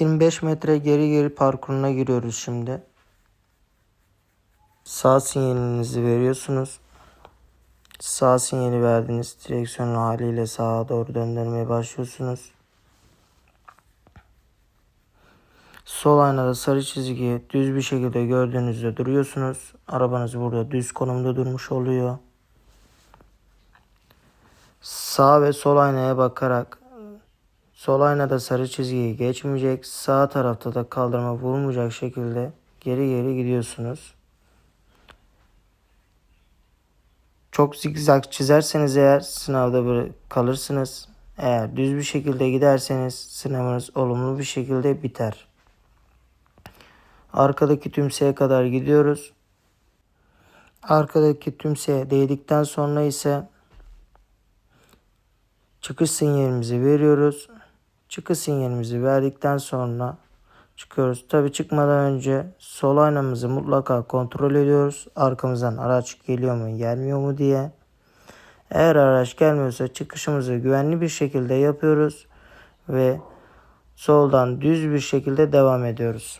25 metre geri geri parkuruna giriyoruz şimdi. Sağ sinyalinizi veriyorsunuz. Sağ sinyali verdiniz. Direksiyon haliyle sağa doğru döndürmeye başlıyorsunuz. Sol aynada sarı çizgiyi düz bir şekilde gördüğünüzde duruyorsunuz. Arabanız burada düz konumda durmuş oluyor. Sağ ve sol aynaya bakarak sol aynada sarı çizgiyi geçmeyecek. Sağ tarafta da kaldırıma vurmayacak şekilde geri geri gidiyorsunuz. Çok zigzag çizerseniz eğer sınavda böyle kalırsınız. Eğer düz bir şekilde giderseniz sınavınız olumlu bir şekilde biter. Arkadaki tümseye kadar gidiyoruz. Arkadaki tümseye değdikten sonra ise çıkış sinyalimizi veriyoruz. Çıkış sinyalimizi verdikten sonra çıkıyoruz. Tabi çıkmadan önce sol aynamızı mutlaka kontrol ediyoruz. Arkamızdan araç geliyor mu gelmiyor mu diye. Eğer araç gelmiyorsa çıkışımızı güvenli bir şekilde yapıyoruz ve soldan düz bir şekilde devam ediyoruz.